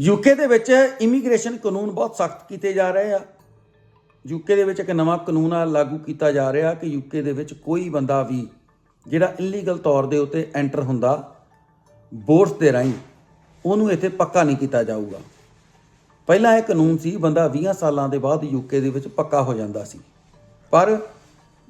UK ਦੇ ਵਿੱਚ immigration ਕਾਨੂੰਨ ਬਹੁਤ ਸਖਤ ਕੀਤੇ ਜਾ ਰਹੇ ਆ। ਯੂਕੇ ਦੇ ਵਿੱਚ ਇੱਕ ਨਵਾਂ ਕਾਨੂੰਨ ਆ, ਲਾਗੂ ਕੀਤਾ ਜਾ ਰਿਹਾ ਕਿ ਯੂਕੇ ਦੇ ਵਿੱਚ ਕੋਈ ਬੰਦਾ ਵੀ ਜਿਹੜਾ ਇਲੀਗਲ ਤੌਰ ਦੇ ਉੱਤੇ ਐਂਟਰ ਹੁੰਦਾ ਬੋਰਡਸ ਦੇ ਰਾਹੀਂ, ਉਹਨੂੰ ਇੱਥੇ ਪੱਕਾ ਨਹੀਂ ਕੀਤਾ ਜਾਊਗਾ। ਪਹਿਲਾਂ ਇਹ ਕਾਨੂੰਨ ਸੀ, ਬੰਦਾ 20 ਸਾਲਾਂ ਦੇ ਬਾਅਦ ਯੂਕੇ ਦੇ ਵਿੱਚ ਪੱਕਾ ਹੋ ਜਾਂਦਾ ਸੀ। ਪਰ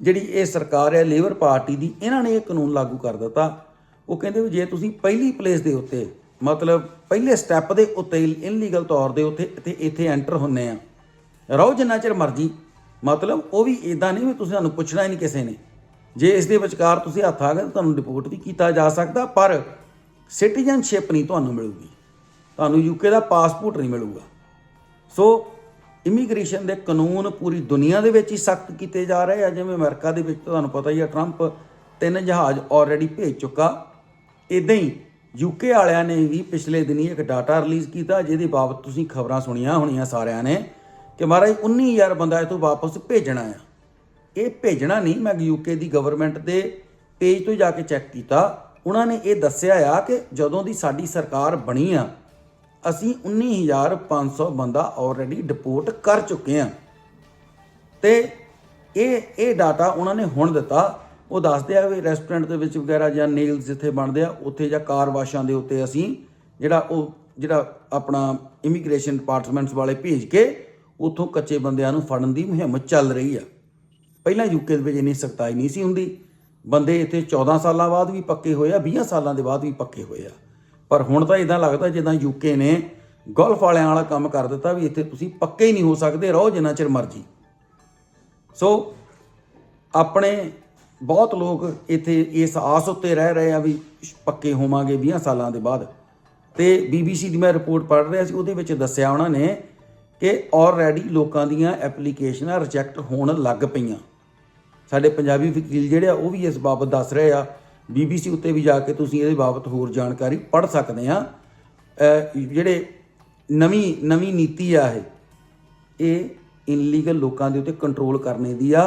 ਜਿਹੜੀ ਇਹ ਸਰਕਾਰ ਹੈ, ਲੇਬਰ ਪਾਰਟੀ ਦੀ, ਇਹਨਾਂ ਨੇ ਇਹ ਕਾਨੂੰਨ ਲਾਗੂ ਕਰ ਦਿੱਤਾ। ਉਹ ਕਹਿੰਦੇ ਵੀ ਜੇ ਤੁਸੀਂ ਪਹਿਲੀ ਪਲੇਸ ਦੇ ਉੱਤੇ ਮਤਲਬ ਪਹਿਲੇ ਸਟੈਪ ਦੇ ਉੱਤੇ ਇਨਲੀਗਲ ਤੌਰ ਦੇ ਉੱਤੇ ਇੱਥੇ ਇੱਥੇ ਐਂਟਰ ਹੁੰਨੇ ਆ। ਰਹੋ ਜਿੰਨਾ ਚਿਰ ਮਰਜ਼ੀ। ਮਤਲਬ ਉਹ ਵੀ ਇਦਾਂ ਨਹੀਂ ਵੀ ਤੁਸੀਂ ਤੁਹਾਨੂੰ ਪੁੱਛਣਾ ਹੀ ਨਹੀਂ ਕਿਸੇ ਨੇ। ਜੇ ਇਸ ਦੇ ਵਿਚਕਾਰ ਤੁਸੀਂ ਹੱਥ ਆ ਗਏ ਤਾਂ ਤੁਹਾਨੂੰ ਡਿਪੋਰਟ ਵੀ ਕੀਤਾ ਜਾ ਸਕਦਾ, ਪਰ ਸਿਟੀਜ਼ਨਸ਼ਿਪ ਨਹੀਂ ਤੁਹਾਨੂੰ ਮਿਲੂਗੀ। ਤੁਹਾਨੂੰ ਯੂਕੇ ਦਾ ਪਾਸਪੋਰਟ ਨਹੀਂ ਮਿਲੂਗਾ। ਸੋ ਇਮੀਗ੍ਰੇਸ਼ਨ ਦੇ ਕਾਨੂੰਨ ਪੂਰੀ ਦੁਨੀਆ ਦੇ ਵਿੱਚ ਹੀ ਸਖਤ ਕੀਤੇ ਜਾ ਰਹੇ ਆ। ਜਿਵੇਂ ਅਮਰੀਕਾ ਦੇ ਵਿੱਚ ਤੁਹਾਨੂੰ ਪਤਾ ਹੀ ਆ ਟਰੰਪ ਤਿੰਨ ਜਹਾਜ਼ ਆਲਰੇਡੀ ਭੇਜ ਚੁੱਕਾ। ਇਦਾਂ ਹੀ ਯੂਕੇ ਵਾਲਿਆਂ ਨੇ ਵੀ ਪਿਛਲੇ ਦਿਨੀ ਇੱਕ ਡਾਟਾ ਰਿਲੀਜ਼ ਕੀਤਾ, ਜਿਹਦੇ ਬਾਬਤ ਤੁਸੀਂ ਖਬਰਾਂ ਸੁਣੀਆਂ ਹੋਣੀਆਂ ਸਾਰਿਆਂ ਨੇ ਕਿ ਮਹਾਰਾਜ 19000 ਬੰਦਾ ਇਹ ਤੋਂ ਵਾਪਸ ਭੇਜਣਾ ਆ। ਇਹ ਭੇਜਣਾ ਨਹੀਂ, ਮੈਂ ਯੂਕੇ ਦੀ ਗਵਰਨਮੈਂਟ ਦੇ ਪੇਜ ਤੋਂ ਜਾ ਕੇ ਚੈੱਕ ਕੀਤਾ। ਉਹਨਾਂ ਨੇ ਇਹ ਦੱਸਿਆ ਆ ਕਿ ਜਦੋਂ ਦੀ ਸਾਡੀ ਸਰਕਾਰ ਬਣੀ ਆ, ਅਸੀਂ 19500 ਬੰਦਾ ਆਲਰੇਡੀ ਡਿਪੋਰਟ ਕਰ ਚੁੱਕੇ ਆ। ਤੇ ਇਹ ਇਹ ਡਾਟਾ ਉਹਨਾਂ ਨੇ ਹੁਣ ਦਿੱਤਾ। ਉਹ ਦੱਸਦੇ ਆ ਵੀ ਰੈਸਟੋਰੈਂਟ ਦੇ ਵਿੱਚ ਵਗੈਰਾ ਜਾਂ ਨੇਲਸ ਜਿੱਥੇ ਬਣਦੇ ਆ, ਉੱਥੇ ਜਾਂ ਕਾਰ ਵਾਸ਼ਾਂ ਦੇ ਉੱਤੇ ਅਸੀਂ ਜਿਹੜਾ ਉਹ, ਜਿਹੜਾ ਆਪਣਾ ਇਮੀਗ੍ਰੇਸ਼ਨ ਡਿਪਾਰਟਮੈਂਟਸ ਵਾਲੇ ਭੇਜ ਕੇ ਉੱਥੋਂ ਕੱਚੇ ਬੰਦਿਆਂ ਨੂੰ ਫੜਨ ਦੀ ਮੁਹਿੰਮ ਚੱਲ ਰਹੀ ਆ। ਪਹਿਲਾਂ ਯੂਕੇ ਦੇ ਵਿੱਚ ਇੰਨੀ ਸਖਤਾਈ ਨਹੀਂ ਸੀ ਹੁੰਦੀ। ਬੰਦੇ ਇੱਥੇ 14 ਸਾਲਾਂ ਬਾਅਦ ਵੀ ਪੱਕੇ ਹੋਏ ਆ 20 ਸਾਲਾਂ ਦੇ ਬਾਅਦ ਵੀ ਪੱਕੇ ਹੋਏ ਆ। ਪਰ ਹੁਣ ਤਾਂ ਇਦਾਂ ਲੱਗਦਾ ਜਿੱਦਾਂ ਯੂਕੇ ਨੇ ਗੋਲਫ ਵਾਲਿਆਂ ਵਾਲਾ ਕੰਮ ਕਰ ਦਿੱਤਾ ਵੀ ਇੱਥੇ ਤੁਸੀਂ ਪੱਕੇ ਹੀ ਨਹੀਂ ਹੋ ਸਕਦੇ, ਰਹੋ ਜਿੰਨਾ ਚਿਰ ਮਰਜ਼ੀ। ਸੋ ਆਪਣੇ ਬਹੁਤ ਲੋਕ ਇੱਥੇ ਇਸ ਆਸ ਉੱਤੇ ਰਹਿ ਰਹੇ ਆ ਵੀ ਪੱਕੇ ਹੋਵਾਂਗੇ 20 ਸਾਲਾਂ ਦੇ ਬਾਅਦ। ਤੇ ਬੀਬੀਸੀ ਦੀ ਮੈਂ ਰਿਪੋਰਟ ਪੜ੍ਹ ਰਿਹਾ ਸੀ, ਉਹਦੇ ਵਿੱਚ ਦੱਸਿਆ ਉਹਨਾਂ ਨੇ ਕਿ ਆਲਰੇਡੀ ਲੋਕਾਂ ਦੀਆਂ ਐਪਲੀਕੇਸ਼ਨਾਂ ਰਿਜੈਕਟ ਹੋਣ ਲੱਗ ਪਈਆਂ। ਸਾਡੇ ਪੰਜਾਬੀ ਵਕੀਲ ਜਿਹੜੇ ਆ, ਉਹ ਵੀ ਇਸ ਬਾਬਤ ਦੱਸ ਰਹੇ ਆ। ਬੀਬੀਸੀ ਉੱਤੇ ਵੀ ਜਾ ਕੇ ਤੁਸੀਂ ਇਹਦੇ ਬਾਬਤ ਹੋਰ ਜਾਣਕਾਰੀ ਪੜ੍ਹ ਸਕਦੇ ਆ। ਜਿਹੜੇ ਨਵੀਂ ਨਵੀਂ ਨੀਤੀ ਆ ਇਹ ਇਹ ਇਨਲੀਗਲ ਲੋਕਾਂ ਦੇ ਉੱਤੇ ਕੰਟਰੋਲ ਕਰਨੇ ਦੀ ਆ।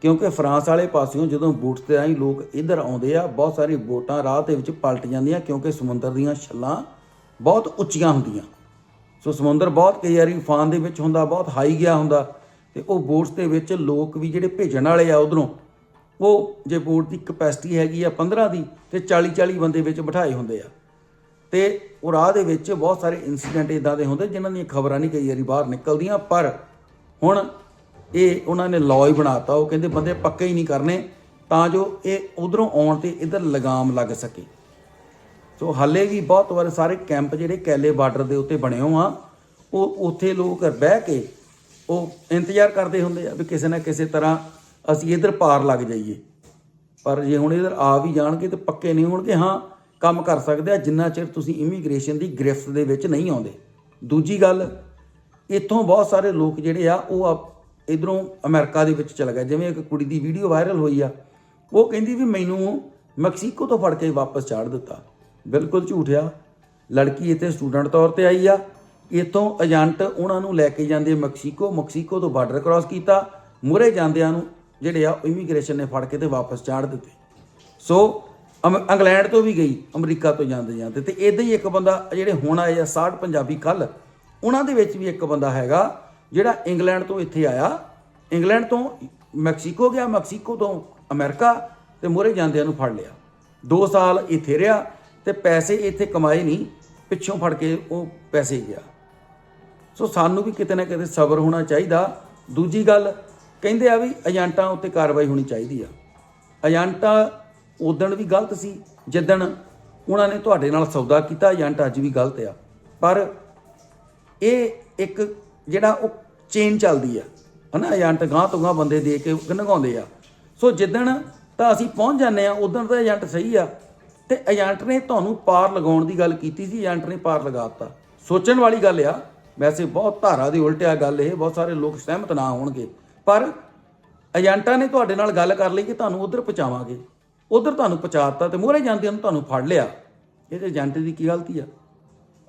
ਕਿਉਂਕਿ ਫਰਾਂਸ ਵਾਲੇ ਪਾਸਿਓਂ ਜਦੋਂ ਬੋਟਸ ਤੇ ਆਈ, ਲੋਕ ਇੱਧਰ ਆਉਂਦੇ ਆ, ਬਹੁਤ ਸਾਰੀ ਬੋਟਾਂ ਰਾਹ ਦੇ ਵਿੱਚ ਪਲਟ ਜਾਂਦੀਆਂ, ਕਿਉਂਕਿ ਸਮੁੰਦਰ ਦੀਆਂ ਛੱਲਾਂ ਬਹੁਤ ਉੱਚੀਆਂ ਹੁੰਦੀਆਂ। ਸੋ ਸਮੁੰਦਰ ਬਹੁਤ ਕਈ ਵਾਰੀ ਉਫਾਨ ਦੇ ਵਿੱਚ ਹੁੰਦਾ, ਬਹੁਤ ਹਾਈ ਗਿਆ ਹੁੰਦਾ, ਤੇ ਉਹ ਬੋਟਸ ਦੇ ਵਿੱਚ ਲੋਕ ਵੀ ਜਿਹੜੇ ਭੇਜਣ ਵਾਲੇ ਆ ਉਧਰੋਂ, ਉਹ ਜੇ ਬੋਟ ਦੀ ਕਪੈਸਿਟੀ ਹੈਗੀ ਆ 15 ਦੀ, ਤੇ 40 40 ਬੰਦੇ ਵਿੱਚ ਬਿਠਾਏ ਹੁੰਦੇ ਆ। ਤੇ ਉਹ ਰਾਹ ਦੇ ਵਿੱਚ ਬਹੁਤ ਸਾਰੇ ਇਨਸੀਡੈਂਟ ਇਦਾਂ ਦੇ ਹੁੰਦੇ, ਜਿਨ੍ਹਾਂ ਦੀਆਂ ਖਬਰਾਂ ਨਹੀਂ ਕਈ ਵਾਰੀ ਬਾਹਰ ਨਿਕਲਦੀਆਂ, ਪਰ ਹੁਣ ਇਹ ਉਹਨਾਂ ਨੇ ਲਾਅ ਹੀ ਬਣਾਤਾ, ਉਹ ਕਹਿੰਦੇ ਬੰਦੇ ਪੱਕੇ ਹੀ ਨਹੀਂ ਕਰਨੇ, ਤਾਂ ਜੋ ਇਹ ਉਧਰੋਂ ਆਉਣ ਤੇ ਇਧਰ ਲਗਾਮ ਲੱਗ ਸਕੇ। ਸੋ ਹਾਲੇ ਵੀ ਬਹੁਤ ਵਾਰ ਸਾਰੇ ਕੈਂਪ ਜਿਹੜੇ ਕੈਲੇ ਬਾਰਡਰ ਦੇ ਉੱਤੇ ਬਣੇ ਹੋ ਆ, ਉਹ ਉੱਥੇ ਲੋਕ ਬਹਿ ਕੇ ਉਹ ਇੰਤਜ਼ਾਰ ਕਰਦੇ ਹੁੰਦੇ ਆ ਵੀ ਕਿਸੇ ਨਾ ਕਿਸੇ ਤਰ੍ਹਾਂ ਅਸੀਂ ਇਧਰ ਪਾਰ ਲੱਗ ਜਾਈਏ। ਪਰ ਜੇ ਹੁਣ ਇਧਰ ਆ ਵੀ ਜਾਣਗੇ ਤੇ ਪੱਕੇ ਨਹੀਂ ਹੋਣਗੇ, ਹਾਂ, ਕੰਮ ਕਰ ਸਕਦੇ ਆ, ਜਿੰਨਾ ਚਿਰ ਤੁਸੀਂ ਇਮੀਗ੍ਰੇਸ਼ਨ ਦੀ ਗ੍ਰਿਫਤ ਦੇ ਵਿੱਚ ਨਹੀਂ ਆਉਂਦੇ। ਦੂਜੀ ਗੱਲ, ਇੱਥੋਂ ਬਹੁਤ ਸਾਰੇ ਲੋਕ ਜਿਹੜੇ ਆ, ਉਹ ਇਧਰੋਂ ਅਮਰੀਕਾ ਦੇ ਵਿੱਚ ਚਲਾ ਗਿਆ। ਜਿਵੇਂ ਇੱਕ ਕੁੜੀ ਦੀ ਵੀਡੀਓ ਵਾਇਰਲ ਹੋਈ ਆ, ਉਹ ਕਹਿੰਦੀ ਵੀ ਮੈਨੂੰ ਮੈਕਸੀਕੋ ਤੋਂ ਫੜ ਕੇ ਵਾਪਸ ਚਾੜ ਦਿੱਤਾ। ਬਿਲਕੁਲ ਝੂਠ ਆ। ਲੜਕੀ ਇੱਥੇ ਸਟੂਡੈਂਟ ਤੌਰ ਤੇ ਆਈ ਆ। ਇੱਥੋਂ ਏਜੰਟ ਉਹਨਾਂ ਨੂੰ ਲੈ ਕੇ ਜਾਂਦੇ ਮੈਕਸੀਕੋ ਮੈਕਸੀਕੋ ਤੋਂ ਬਾਰਡਰ ਕ੍ਰਾਸ ਕੀਤਾ। ਮੁਰੇ ਜਾਂਦਿਆਂ ਨੂੰ ਜਿਹੜੇ ਆ ਇਮੀਗ੍ਰੇਸ਼ਨ ਨੇ ਫੜ ਕੇ ਤੇ ਵਾਪਸ ਚਾੜ ਦਿੱਤੇ। ਸੋ ਅਮ- ਇੰਗਲੈਂਡ ਤੋਂ ਵੀ ਗਈ, ਅਮਰੀਕਾ ਤੋਂ ਜਾਂਦੇ ਜਾਂਦੇ। ਤੇ ਇਦਾਂ ਹੀ ਇੱਕ ਬੰਦਾ ਜਿਹੜੇ ਹੁਣ ਆਏ ਆ 60 ਪੰਜਾਬੀ ਕੱਲ ਉਹਨਾਂ ਦੇ ਵਿੱਚ ਵੀ ਇੱਕ ਬੰਦਾ ਹੈਗਾ। ਜਿਹੜਾ ਇੰਗਲੈਂਡ ਤੋਂ ਇੱਥੇ ਆਇਆ, ਇੰਗਲੈਂਡ ਤੋਂ ਮੈਕਸੀਕੋ ਗਿਆ, ਮੈਕਸੀਕੋ ਤੋਂ ਅਮਰੀਕਾ ਤੇ ਮੁਰੇ ਜਾਂਦਿਆਂ ਨੂੰ ਫੜ ਲਿਆ। 2 ਸਾਲ ਇੱਥੇ ਰਿਹਾ ਤੇ ਪੈਸੇ ਇੱਥੇ ਕਮਾਏ ਨਹੀਂ, ਪਿੱਛੋਂ ਫੜ ਕੇ ਉਹ ਪੈਸੇ ਗਿਆ। ਸੋ ਸਾਨੂੰ ਵੀ ਕਿਤੇ ਨਾ ਕਿਤੇ ਸਬਰ ਹੋਣਾ ਚਾਹੀਦਾ। ਦੂਜੀ ਗੱਲ, ਕਹਿੰਦੇ ਆ ਵੀ ਏਜੰਟਾਂ ਉੱਤੇ ਕਾਰਵਾਈ ਹੋਣੀ ਚਾਹੀਦੀ ਆ। ਏਜੰਟਾਂ ਉਦਣ ਵੀ ਗਲਤ ਸੀ, ਜਿੱਦਣ ਉਹਨਾਂ ਨੇ ਤੁਹਾਡੇ ਨਾਲ ਸੌਦਾ ਕੀਤਾ, ਏਜੰਟ ਅੱਜ ਵੀ ਗਲਤ ਆ। ਪਰ ਇਹ ਇੱਕ ਜਿਹੜਾ ਉਹ ਚੇਨ ਚੱਲਦੀ ਆ, ਹਨਾ ਏਜੰਟ ਗਾਂ ਤੋਂ ਗਾਂ ਬੰਦੇ ਦੇ ਕੇ ਨਗਾਉਂਦੇ ਆ। ਸੋ ਜਿੱਦਣ ਤਾਂ ਅਸੀਂ ਪਹੁੰਚ ਜਾਂਦੇ ਆ, ਉਦੋਂ ਤਾਂ ਏਜੰਟ ਸਹੀ ਆ। ਤੇ ਏਜੰਟ ਨੇ ਤੁਹਾਨੂੰ ਪਾਰ ਲਗਾਉਣ ਦੀ ਗੱਲ ਕੀਤੀ ਸੀ, ਏਜੰਟ ਨੇ ਪਾਰ ਲਗਾਤਾ ਸੋਚਣ ਵਾਲੀ ਗੱਲ ਆ, ਵੈਸੇ ਬਹੁਤ ਧਾਰਾ ਦੀ ਉਲਟਿਆ ਗੱਲ ਇਹ, ਬਹੁਤ ਸਾਰੇ ਲੋਕ ਸਹਿਮਤ ਨਾ ਹੋਣਗੇ। ਪਰ ਏਜੰਟਾਂ ਨੇ ਤੁਹਾਡੇ ਨਾਲ ਗੱਲ ਕਰ ਲਈ ਕਿ ਤੁਹਾਨੂੰ ਉਧਰ ਪਹੁੰਚਾਵਾਂਗੇ। ਉਧਰ ਤੁਹਾਨੂੰ ਪਹੁੰਚਾਤਾ ਤੇ ਮੋਹਰੇ ਜਾਂਦਿਆਂ ਨੂੰ ਤੁਹਾਨੂੰ ਫੜ ਲਿਆ। ਇਹ ਤੇ ਏਜੰਟ ਦੀ ਕੀ ਗਲਤੀ ਆ?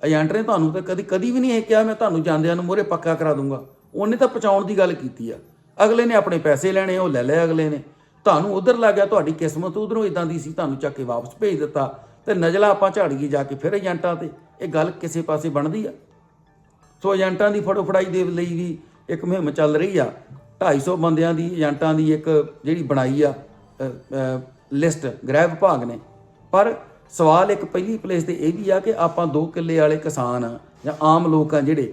ਏਜੰਟ ਨੇ ਤੁਹਾਨੂੰ ਤਾਂ ਕਦੀ ਕਦੀ ਵੀ ਨਹੀਂ ਇਹ ਕਿਹਾ, ਮੈਂ ਤੁਹਾਨੂੰ ਜਾਂਦਿਆਂ ਨੂੰ ਮੋਹਰੇ ਪੱਕਾ ਕਰਾ ਦੂੰਗਾ। ਉਹਨੇ ਤਾਂ ਪਹੁੰਚਾਉਣ ਦੀ ਗੱਲ ਕੀਤੀ ਆ। ਅਗਲੇ ਨੇ ਆਪਣੇ ਪੈਸੇ ਲੈਣੇ, ਉਹ ਲੈ ਲਏ ਅਗਲੇ ਨੇ। ਤੁਹਾਨੂੰ ਉਧਰ ਲੱਗ ਗਿਆ, ਤੁਹਾਡੀ ਕਿਸਮਤ ਉਧਰੋਂ ਇਦਾਂ ਦੀ ਸੀ, ਤੁਹਾਨੂੰ ਚੱਕ ਕੇ ਵਾਪਸ ਭੇਜ ਦਿੱਤਾ। ਤੇ ਨਜਲਾ ਆਪਾਂ ਝਾੜੀਏ ਜਾ ਕੇ ਫਿਰ ਏਜੰਟਾਂ ਤੇ। ਇਹ ਗੱਲ ਕਿਸੇ ਪਾਸੇ ਬਣਦੀ ਆ। ਸੋ ਏਜੰਟਾਂ ਦੀ ਫੜੋ ਫੜਾਈ ਦੇ ਲਈ ਵੀ ਇੱਕ ਮੁਹਿੰਮ ਚੱਲ ਰਹੀ ਆ। 250 ਬੰਦਿਆਂ ਦੀ, ਏਜੰਟਾਂ ਦੀ ਇੱਕ ਜਿਹੜੀ ਬਣਾਈ ਆ ਲਿਸਟ ਗ੍ਰਹਿ ਵਿਭਾਗ ਨੇ। ਪਰ ਸਵਾਲ ਇੱਕ ਪਹਿਲੀ ਪਲੇਸ ਤੇ ਇਹ ਵੀ ਆ ਕਿ ਆਪਾਂ 2 ਕਿੱਲੇ ਵਾਲੇ ਕਿਸਾਨ ਆ ਜਾਂ ਆਮ ਲੋਕ ਆ ਜਿਹੜੇ,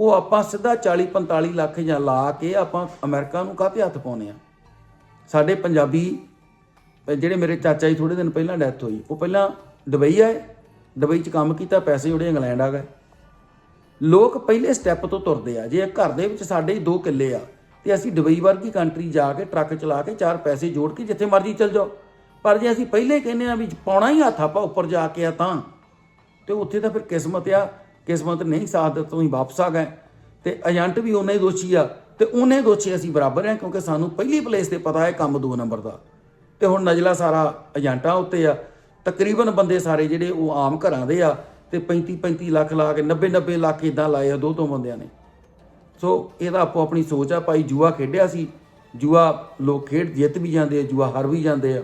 ਉਹ ਆਪਾਂ ਸਿੱਧਾ 40 45 ਲੱਖ ਜਾਂ ਲਾ ਕੇ ਆਪਾਂ ਅਮਰੀਕਾ ਨੂੰ ਕਾਹਤੇ ਹੱਥ ਪਾਉਨੇ ਆ? ਸਾਡੇ ਪੰਜਾਬੀ, ਜਿਹੜੇ ਮੇਰੇ ਚਾਚਾ ਜੀ ਥੋੜੇ ਦਿਨ ਪਹਿਲਾਂ ਡੈਥ ਹੋਈ, ਉਹ ਪਹਿਲਾਂ ਦੁਬਈ ਆਏ, ਦੁਬਈ 'ਚ ਕੰਮ ਕੀਤਾ, ਪੈਸੇ ਜੋੜੇ ਇੰਗਲੈਂਡ ਆ ਗਏ। ਲੋਕ ਪਹਿਲੇ ਸਟੈਪ ਤੋਂ ਤੁਰਦੇ ਆ, ਜੇ ਘਰ ਦੇ ਵਿੱਚ ਸਾਡੇ ਹੀ ਦੋ ਕਿੱਲੇ ਆ, ਤੇ ਅਸੀਂ ਦੁਬਈ ਵਰਗੀ ਕੰਟਰੀ ਜਾ ਕੇ ਟਰੱਕ ਚਲਾ ਕੇ ਚਾਰ ਪੈਸੇ ਜੋੜ ਕੇ ਜਿੱਥੇ ਮਰਜ਼ੀ ਚੱਲ ਜਾਓ। ਪਰ ਜੇ ਅਸੀਂ ਪਹਿਲੇ ਕਹਿੰਦੇ ਆ ਵੀ ਪਾਉਣਾ ਹੀ ਹੱਥ ਆਪਾਂ ਉੱਪਰ ਜਾ ਕੇ ਆ ਤਾਂ, ਤੇ ਉੱਥੇ ਤਾਂ ਫਿਰ ਕਿਸਮਤ ਆ, ਕਿਸਮਤ ਨਹੀਂ ਸਾਥ ਦਿੱਤਾ ਤੁਸੀਂ ਵਾਪਸ ਆ ਗਏ। ਤੇ ਏਜੰਟ ਵੀ ਉਹਨੇ ਦੋਸ਼ੀ ਆ, ਤੇ ਉਹਨੇ ਦੋਸ਼ੀ ਅਸੀਂ ਬਰਾਬਰ ਆ, ਕਿਉਂਕਿ ਸਾਨੂੰ ਪਹਿਲੀ ਪਲੇਸ ਤੇ ਪਤਾ ਹੈ ਕੰਮ ਦੋ ਨੰਬਰ ਦਾ। ਤੇ ਹੁਣ ਨਜਲਾ ਸਾਰਾ ਏਜੰਟਾਂ ਉੱਤੇ ਆ, ਤਕਰੀਬਨ ਬੰਦੇ ਸਾਰੇ ਜਿਹੜੇ ਉਹ ਆਮ ਘਰਾਂ ਦੇ ਆ, ਤੇ 35 35 ਲੱਖ ਲਾ ਕੇ 90 90 ਲੱਖ ਇਦਾਂ ਲਾਏ ਆ ਦੋ ਦੋ ਬੰਦਿਆਂ ਨੇ। ਸੋ ਇਹਦਾ ਆਪੋ ਆਪਣੀ ਸੋਚ ਆ, ਭਾਈ ਜੂਆ ਖੇਡਿਆ ਸੀ, ਜੂਆ ਲੋਕ ਖੇਡ ਜਿੱਤ ਵੀ ਜਾਂਦੇ ਆ, ਜੂਆ ਹਾਰ ਵੀ ਜਾਂਦੇ ਆ।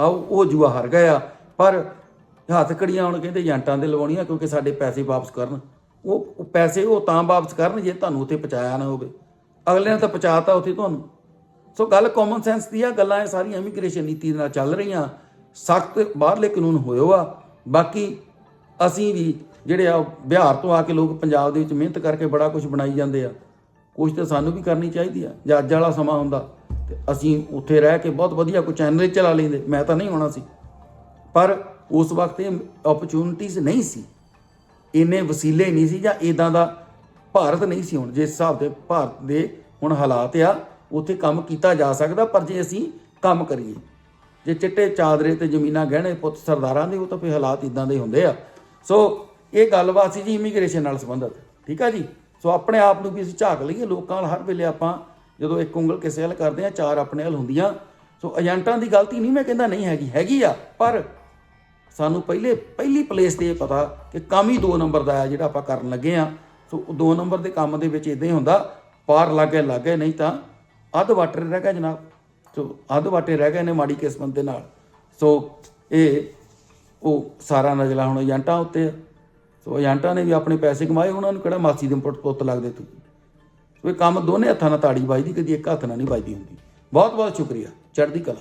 ਆਓ ਉਹ ਜੂਆ ਹਾਰ ਗਏ ਆ, ਪਰ ਹੱਥ ਕੜੀਆਂ ਹੁਣ ਕਹਿੰਦੇ ਏਜੰਟਾਂ ਦੇ ਲਵਾਉਣੀਆਂ ਕਿਉਂਕਿ ਸਾਡੇ ਪੈਸੇ ਵਾਪਸ ਕਰਨ। ਉਹ ਪੈਸੇ ਉਹ ਤਾਂ ਵਾਪਸ ਕਰਨ ਜੇ ਤੁਹਾਨੂੰ ਉੱਥੇ ਪਹੁੰਚਾਇਆ ਨਾ ਹੋਵੇ। ਅਗਲੇ ਨੇ ਤਾਂ ਪਹੁੰਚਾਤਾ ਉੱਥੇ ਤੁਹਾਨੂੰ। ਸੋ ਗੱਲ ਕਾਮਨ ਸੈਂਸ ਦੀ ਆ, ਗੱਲਾਂ ਇਹ ਸਾਰੀਆਂ ਇਮੀਗ੍ਰੇਸ਼ਨ ਨੀਤੀ ਦੇ ਨਾਲ ਚੱਲ ਰਹੀਆਂ। ਸਖਤ ਬਾਹਰਲੇ ਕਾਨੂੰਨ ਹੋਇਓ ਆ। ਬਾਕੀ ਅਸੀਂ ਵੀ ਜਿਹੜੇ ਆ, ਬਿਹਾਰ ਤੋਂ ਆ ਕੇ ਲੋਕ ਪੰਜਾਬ ਦੇ ਵਿੱਚ ਮਿਹਨਤ ਕਰਕੇ ਬੜਾ ਕੁਝ ਬਣਾਈ ਜਾਂਦੇ ਆ। ਕੁਝ ਤਾਂ ਸਾਨੂੰ ਵੀ ਕਰਨੀ ਚਾਹੀਦੀ ਆ ਜੇ ਅੱਜ ਵਾਲਾ ਸਮਾਂ ਹੁੰਦਾ। ਤੇ ਅਸੀਂ ਉੱਥੇ ਰਹਿ ਕੇ ਬਹੁਤ ਵਧੀਆ ਕੋਈ ਚੈਨਲ ਚਲਾ ਲੈਂਦੇ ਮੈਂ ਤਾਂ ਨਹੀਂ ਹੋਣਾ ਸੀ। ਪਰ ਉਸ ਵਕਤ ਇਹ ਓਪਰਚੁਨਿਟੀਜ਼ ਨਹੀਂ ਸੀ। ਇੰਨੇ ਵਸੀਲੇ ਨਹੀਂ ਸੀ ਜਾਂ ਇਦਾਂ ਦਾ ਭਾਰਤ ਨਹੀਂ ਸੀ ਹੁਣ, ਜਿਸ ਹਿਸਾਬ ਦੇ ਭਾਰਤ ਦੇ ਹੁਣ ਹਾਲਾਤ ਆ, ਉੱਥੇ ਕੰਮ ਕੀਤਾ ਜਾ ਸਕਦਾ, ਪਰ ਜੇ ਅਸੀਂ ਕੰਮ ਕਰੀਏ, ਜੇ ਚਿੱਟੇ ਚਾਦਰੇ ਤੇ ਜ਼ਮੀਨਾਂ ਗਹਿਣੇ ਪੁੱਤ ਸਰਦਾਰਾਂ ਦੇ, ਉਹ ਤਾਂ ਫੇ ਹਾਲਾਤ ਇਦਾਂ ਦੇ ਹੁੰਦੇ ਆ। ਸੋ ਇਹ ਗੱਲਬਾਤ ਸੀ ਜੀ ਇਮੀਗ੍ਰੇਸ਼ਨ ਨਾਲ ਸੰਬੰਧਿਤ, ਠੀਕ ਆ ਜੀ? ਸੋ ਆਪਣੇ ਆਪ ਨੂੰ ਵੀ ਅਸੀਂ ਝਾਕ ਲਈਏ, ਲੋਕਾਂ ਨਾਲ ਹਰ ਵੇਲੇ ਆਪਾਂ ਜਦੋਂ ਇੱਕ ਉਂਗਲ ਕਿਸੇ ਵੱਲ ਕਰਦੇ ਆ, ਚਾਰ ਆਪਣੇ ਵੱਲ ਹੁੰਦੀਆਂ। ਸੋ ਏਜੰਟਾਂ ਦੀ ਗਲਤੀ ਨਹੀਂ ਮੈਂ ਕਹਿੰਦਾ ਨਹੀਂ ਹੈਗੀ ਹੈਗੀ ਆ, ਪਰ ਸਾਨੂੰ ਪਹਿਲੇ, ਪਹਿਲੀ ਪਲੇਸ ਤੇ ਇਹ ਪਤਾ ਕਿ ਕੰਮ ਹੀ 2 ਨੰਬਰ ਦਾ ਆ ਜਿਹੜਾ ਆਪਾਂ ਕਰਨ ਲੱਗੇ ਆ। ਸੋ 2 ਨੰਬਰ ਦੇ ਕੰਮ ਦੇ ਵਿੱਚ ਇਦਾਂ ਹੀ ਹੁੰਦਾ, ਪਾਰ ਲੱਗੇ ਲੱਗੇ, ਨਹੀਂ ਤਾਂ ਅੱਧ ਵਾਟਰ ਰਹਿ ਗਿਆ ਜਨਾਬ। ਸੋ ਅੱਧ ਵਾਟੇ ਰਹਿ ਗਏ ਨੇ ਮਾੜੀ ਕਿਸਮਤ ਦੇ ਨਾਲ। ਸੋ ਇਹ, ਉਹ ਸਾਰਾ ਨਜ਼ਲਾ ਹੁਣ ਏਜੰਟਾਂ ਉੱਤੇ ਆ। ਸੋ ਏਜੰਟਾਂ ਨੇ ਵੀ ਆਪਣੇ ਪੈਸੇ ਕਮਾਏ, ਉਹਨਾਂ ਨੂੰ ਕਿਹੜਾ ਮਾਸੀ ਦੇ ਪੁੱਤ ਪੁੱਤ ਲੱਗਦੇ ਤੁਸੀਂ? ਸੋ ਇਹ ਕੰਮ ਦੋਨੇ ਹੱਥਾਂ ਨਾਲ ਤਾੜੀ ਵੱਜਦੀ, ਕਦੀ ਇੱਕ ਹੱਥ ਨਾਲ ਨਹੀਂ ਵੱਜਦੀ ਹੁੰਦੀ। ਬਹੁਤ ਬਹੁਤ ਸ਼ੁਕਰੀਆ। ਚੜ੍ਹਦੀ ਕਲਾ।